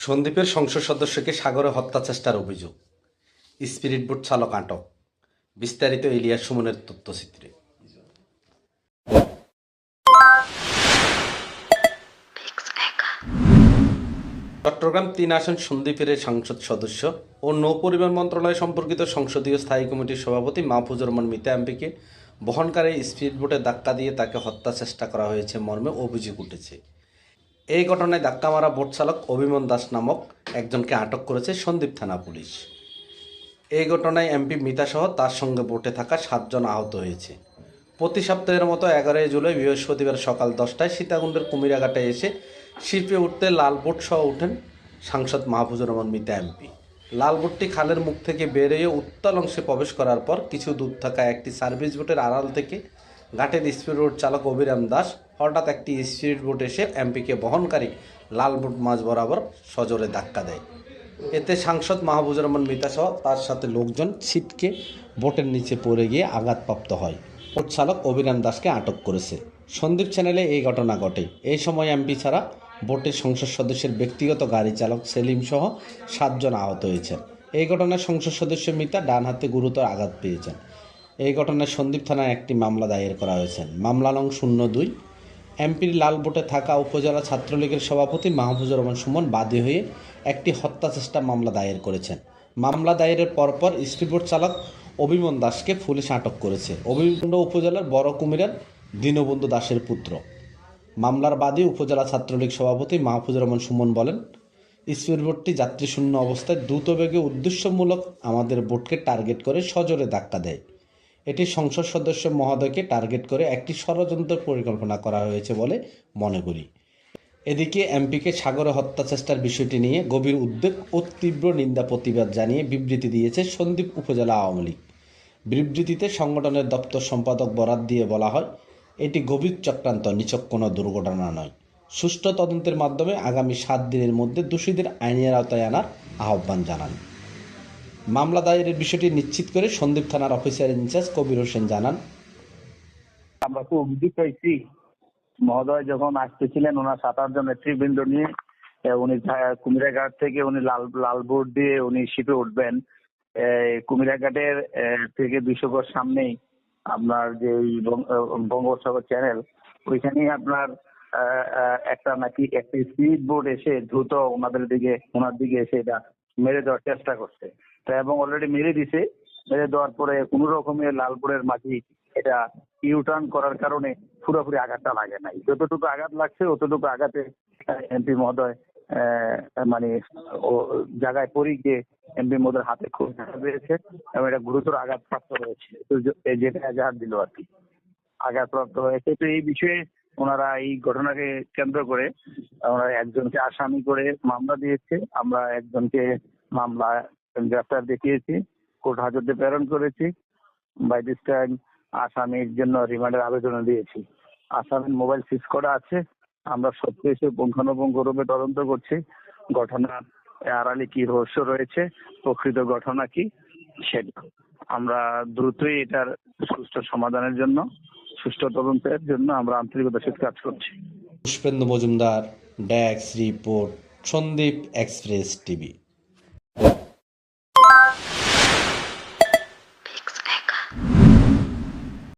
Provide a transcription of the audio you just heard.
সন্দীপের সংসদ সদস্যকে সাগরে হত্যা চেষ্টার অভিযোগ। স্পিরিট বোট চালক আটক। বিস্তারিত ইলিয়াস সুমনের তথ্যচিত্রে। চট্টগ্রাম তিন আসন সন্দীপের সংসদ সদস্য ও নৌপরিবহন মন্ত্রণালয় সম্পর্কিত সংসদীয় স্থায়ী কমিটির সভাপতি মাহফুজুর রহমান মিতা এমপিকে বহনকারী স্পিড বোটে ধাক্কা দিয়ে তাকে হত্যা চেষ্টা করা হয়েছে মর্মে অভিযোগ উঠেছে। এই ঘটনায় ধাক্কা মারা বোট চালক অভিমন দাস নামক একজনকে আটক করেছে সন্দীপ থানা পুলিশ। এই ঘটনায় এমপি মিতা সহ তার সঙ্গে বোটে থাকা সাতজন আহত হয়েছে। প্রতি সপ্তাহের মতো এগারোই জুলাই বৃহস্পতিবার সকাল দশটায় সীতাকুণ্ডের কুমিরাঘাটে এসে শিল্পে উঠতে লাল বোট সহ উঠেন সাংসদ মাহফুজুর রহমান মিতা এমপি। লাল বোটটি খালের মুখ থেকে বেরিয়ে উত্তাল অংশে প্রবেশ করার পর কিছু দূর থাকা একটি সার্ভিস বোটের আড়াল থেকে ঘাটের স্পিড বোট চালক অভিরাম দাস, হঠাৎ একটি স্পিড বোট এসে এমপিকে বহনকারী লাল বোট মাঝ বরাবর সজোরে ধাক্কা দেয়। এতে সাংসদ মাহবুজুর রহমান মিতা সহ তার সাথে লোকজন ছিটকে বোটের নিচে পড়ে গিয়ে আঘাতপ্রাপ্ত হয়। বোট চালক অভিরাম দাসকে আটক করেছে। সন্দীপ চ্যানেলে এই ঘটনা ঘটে। এই সময় এমপি ছাড়া বোটের সংসদ সদস্যের ব্যক্তিগত গাড়ি চালক সেলিম সহ সাতজন আহত হয়েছেন। এই ঘটনায় সংসদ সদস্য মিতা ডান হাতে গুরুতর আঘাত পেয়েছেন। এই ঘটনায় সন্দীপ থানায় একটি মামলা দায়ের করা হয়েছে। মামলা নং শূন্য দুই এমপির লাল বোটে থাকা উপজেলা ছাত্রলীগের সভাপতি মাহফুজুর রহমান সুমন বাদী হয়ে একটি হত্যা চেষ্টা মামলা দায়ের করেছেন। মামলা দায়েরের পরপর স্পিডবোট চালক অভিমন দাসকে পুলিশ আটক করেছে। অভিমন্ড উপজেলার বড় কুমিরার দীনবন্ধু দাসের পুত্র। মামলার বাদী উপজেলা ছাত্রলীগ সভাপতি মাহফুজুর রহমান সুমন বলেন স্পিডবোটটি যাত্রীশূন্য অবস্থায় দ্রুত বেগে উদ্দেশ্যমূলক আমাদের বোটকে টার্গেট করে সজোরে ধাক্কা দেয়। এটি সংসদ সদস্য মহোদয়কে টার্গেট করে একটি ষড়যন্ত্র পরিকল্পনা করা হয়েছে বলে মনে করি। এদিকে এমপিকে সাগরে হত্যা চেষ্টার বিষয়টি নিয়ে গভীর উদ্বেগ ও তীব্র নিন্দা প্রতিবাদ জানিয়ে বিবৃতি দিয়েছে সন্দ্বীপ উপজেলা আওয়ামী লীগ। বিবৃতিতে সংগঠনের দপ্তর সম্পাদক বরাত দিয়ে বলা হয়, এটি গভীর চক্রান্ত, নিছক কোনো দুর্ঘটনা নয়। সুষ্ঠু তদন্তের মাধ্যমে আগামী সাত দিনের মধ্যে দোষীদের আইনের আওতায় আনার আহ্বান জানান। মামলা দায়েরের বিষয়টি নিশ্চিত করে সন্দীপ থানার অফিসার ইনচার্জ কবির হোসেন জানান। আমরা খুব অভিযোগ পাইছি মহোদয় যখন আসতেছিলেন, ওনার সাত আটজন নেতৃবৃন্দ নিয়ে উনি কুমিরাঘাট থেকে উনি লাল লাল বোর্ড দিয়ে উনি শিপে উঠবেন। কুমিরাঘাটের থেকে দুইশো সামনেই আপনার যে বঙ্গোপসাগর চ্যানেল ওইখানেই আপনার একটা নাকি একটা স্পিড বোর্ড এসে দ্রুত ওনাদের দিকে, ওনার দিকে এসে এটা মেরে দেওয়ার চেষ্টা করছে। তো এবং অলরেডি মেরে দিছে, মেরে দেওয়ার পরে কোন রকমের লালপুরের মাটি এটা ইউটার্ন করার কারণে পুরোপুরি আঘাতটা লাগে নাই। যতটুকু আঘাত লাগছে, অতটুকু আঘাতে এমপি মহোদয় মানে ও, জায়গায় পড়ি গিয়ে এমপি মহোদয়ের হাতে খুব পেয়েছে এবং এটা গুরুতর আঘাত প্রাপ্ত হয়েছে যেটা এজাহার দিল আর কি। আঘাতপ্রাপ্ত হয়েছে। তো এই বিষয়ে ওনারা এই ঘটনাকে কেন্দ্র করে ওনারা একজনকে আসামি করে মামলা দিয়েছে। আমরা একজনকে মামলা গ্রেফতার দেখিয়েছি, কোর্ট হাজতে প্রেরণ করেছি। বাই দিস টাইম আসামির জন্য রিমান্ডের আবেদন দিয়েছি। আসামির মোবাইল সিজ করা আছে। আমরা এসে পুঙ্খানুপুঙ্খ রূপে তদন্ত করছি। ঘটনার আড়ালে কি রহস্য রয়েছে, প্রকৃত ঘটনা কি সেটা আমরা দ্রুতই এটার সুষ্ঠু সমাধানের জন্য সুষ্ঠু তদন্তের জন্য আমরা আন্তরিকতার সাথে কাজ করছি। পুষ্পেন্দু মজুমদার ড্যাক্স রিপোর্ট, সন্দীপ এক্সপ্রেস টিভি।